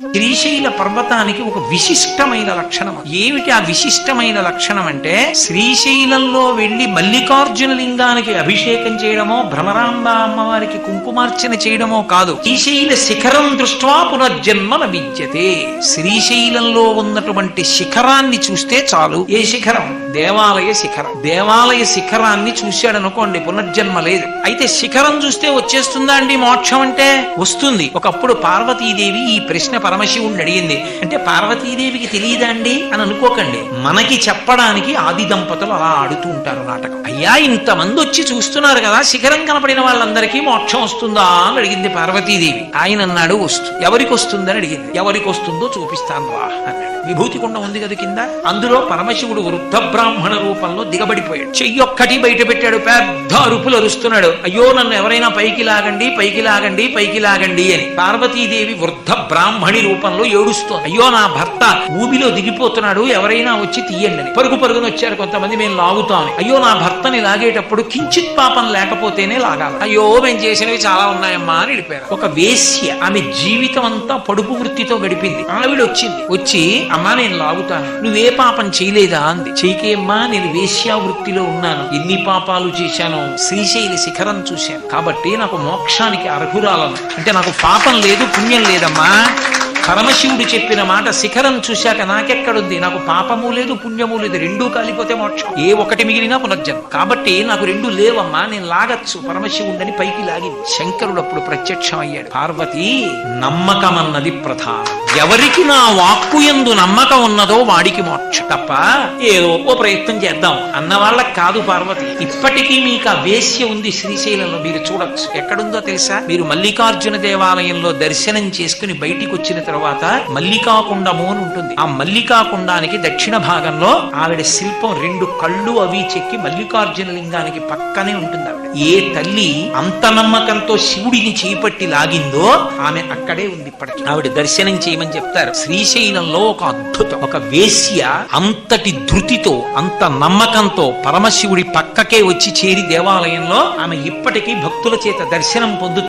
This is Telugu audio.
శ్రీశైల పర్వతానికి ఒక విశిష్టమైన లక్షణం ఏమిటి ఆ విశిష్టమైన లక్షణం అంటే శ్రీశైలంలో వెళ్ళి మల్లికార్జున లింగానికి అభిషేకం చేయడమో భ్రమరాంబ అమ్మవారికి కుంకుమార్చన చేయడమో కాదు. శ్రీశైల శిఖరం దృష్ట్వా పునర్జన్మ విద్యతే. శ్రీశైలంలో ఉన్నటువంటి శిఖరాన్ని చూస్తే చాలు. ఏ శిఖరం? దేవాలయ శిఖరం. దేవాలయ శిఖరాన్ని చూశాడనుకోండి పునర్జన్మ లేదు. అయితే శిఖరం చూస్తే వచ్చేస్తుందా అండి మోక్షం అంటే? వస్తుంది. ఒకప్పుడు పార్వతీదేవి ఈ ప్రశ్న పరమశివుణ్ణి అడిగింది. అంటే పార్వతీదేవికి తెలియదా అండి? అని అనుకోకండి. మనకి చెప్పడానికి ఆది దంపతులు అలా ఆడుతూ ఉంటారు నాటకం. అయ్యా ఇంతమంది వచ్చి చూస్తున్నారు కదా శిఖరం కనపడిన వాళ్ళందరికీ మోక్షం వస్తుందా అని అడిగింది పార్వతీదేవి. ఆయన అన్నాడు వస్తు. ఎవరికి వస్తుందని అడిగింది. ఎవరికి వస్తుందో చూపిస్తాను రా అన్నాడు. విభూతి కుండ ఉంది కదా కింద? అందులో పరమశివుడు వృద్ధ బ్రాహ్మణ రూపంలో దిగబడిపోయాడు. చెయ్యొక్కటి బయట పెట్టాడు పెద్ద అరుపులు అరుస్తున్నాడు. అయ్యో నన్ను ఎవరైనా పైకి లాగండి పైకి లాగండి పైకి లాగండి అని. పార్వతీదేవి వృద్ధ బ్రాహ్మణి రూపంలో ఏడుస్తోంది. అయ్యో నా భర్త భూమిలో దిగిపోతున్నాడు ఎవరైనా వచ్చి తీయండి అని. పరుగు పరుగున వచ్చారు కొంతమంది మేము లాగుతాము అయ్యో నా భర్తని లాగేటప్పుడు కించిత్ పాపం లేకపోతేనే లాగాలి. అయ్యో మేము చేసినవి చాలా ఉన్నాయమ్మా అని వెళ్ళిపోయారు. ఒక వేశ్య ఆమె జీవితం అంతా పడుపు వృత్తితో గడిపింది. ఆవిడ వచ్చింది. వచ్చి అమ్మా నేను లాగుతాను. నువ్వే పాపం చేయలేదా? అంది. చేయకేమ్మా నేను వేశ్యా వృత్తిలో ఉన్నాను. ఎన్ని పాపాలు చేశానో శ్రీశైలి శిఖరం చూశాను. కాబట్టి నాకు మోక్షానికి అర్హురాలను అంటే నాకు పాపం లేదు పుణ్యం లేదమ్మా. పరమశివుడు చెప్పిన మాట శిఖరం చూశాక నాకెక్కడుంది? నాకు పాపము లేదు పుణ్యము లేదు రెండూ కాలిపోతే మోక్షం. ఏ ఒకటి మిగిలినా పునర్జన్మ. కాబట్టి నాకు రెండు లేవమ్మా నేను లాగచ్చు. పరమశివుడని పైకి లాగింది శంకరుడు అప్పుడు ప్రత్యక్షం అయ్యాడు పార్వతి నమ్మకం అన్నది ప్రధానం ఎవరికి నా వాక్కు ఎందు నమ్మకం ఉన్నదో వాడికి మోక్షం. తప్ప ఏదో ఓ ప్రయత్నం చేద్దాం. అన్న వాళ్ళకి కాదు పార్వతి. ఇప్పటికీ మీకు ఆ వేశ్య ఉంది శ్రీశైలంలో. మీరు చూడొచ్చు. ఎక్కడుందో తెలుసా? మీరు మల్లికార్జున దేవాలయంలో దర్శనం చేసుకుని బయటికి వచ్చిన తర్వాత తర్వాత మల్లికాకుండము అని ఉంటుంది. ఆ మల్లికాకుండానికి దక్షిణ భాగంలో ఆవిడ శిల్పం రెండు కళ్ళు అవి చెక్కి మల్లికార్జున లింగానికి పక్కనే ఉంటుంది ఆవిడ. ఏ తల్లి అంత నమ్మకంతో శివుడిని చేపట్టి లాగిందో ఆమె అక్కడే ఉంది ఇప్పటికి. ఆవిడ దర్శనం చేయమని చెప్తారు. శ్రీశైలంలో ఒక అద్భుతం. ఒక వేశ్య అంతటి ధృతితో అంత నమ్మకంతో పరమశివుడి పక్కకే వచ్చి చేరి దేవాలయంలో ఆమె ఇప్పటికీ భక్తుల చేత దర్శనం పొందుతుంది